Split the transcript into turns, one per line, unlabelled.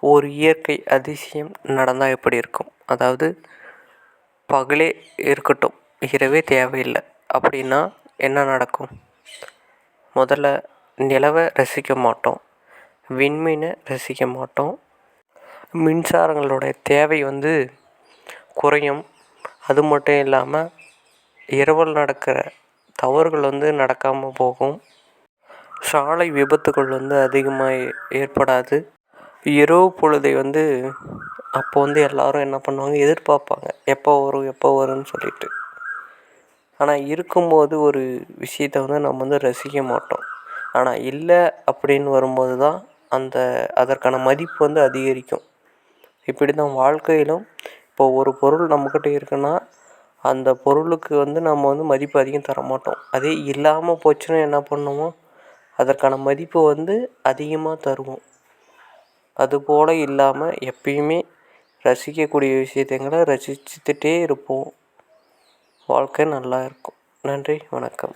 ஒரு இயற்கை அதிசயம் நடந்தால் எப்படி இருக்கும்? அதாவது பகலே இருக்கட்டும் இரவே தேவையில்லை. அப்படின்னா என்ன நடக்கும்? முதல்ல நிலவை ரசிக்க மாட்டோம். விண்மீனை ரசிக்க மாட்டோம். மின்சாரங்களோடைய தேவை வந்து குறையும். அது மட்டும் இல்லாமல் இரவல் நடக்கிற தவறுகள் வந்து நடக்காமல் போகும். சாலை விபத்துகள் வந்து அதிகமாக ஏற்படாது. இரவு பொழுதை வந்து அப்போ வந்து எல்லோரும் என்ன பண்ணுவாங்க? எதிர்பார்ப்பாங்க. எப்போ வரும் எப்போ வரும்னு சொல்லிட்டு. ஆனால் இருக்கும்போது ஒரு விஷயத்த வந்து நம்ம வந்து ரசிக்க மாட்டோம். ஆனால் இல்லை அப்படின்னு வரும்போது தான் அந்த அதற்கான மதிப்பு வந்து அதிகரிக்கும். இப்படி தான் வாழ்க்கையிலும் இப்போ ஒரு பொருள் நம்மக்கிட்ட இருக்குன்னா அந்த பொருளுக்கு வந்து நம்ம வந்து மதிப்பு அதிகம் தர மாட்டோம் அதே இல்லாமல் போச்சுன்னா என்ன பண்ணுவோம்? அதற்கான மதிப்பு வந்து அதிகமாக தருவோம். அதுபோல் இல்லாமல் எப்பயுமே ரசிக்கக்கூடிய விஷயங்களை ரசிச்சுக்கிட்டே இருப்போம். வாழ்க்கை நல்லா இருக்கும். நன்றி வணக்கம்.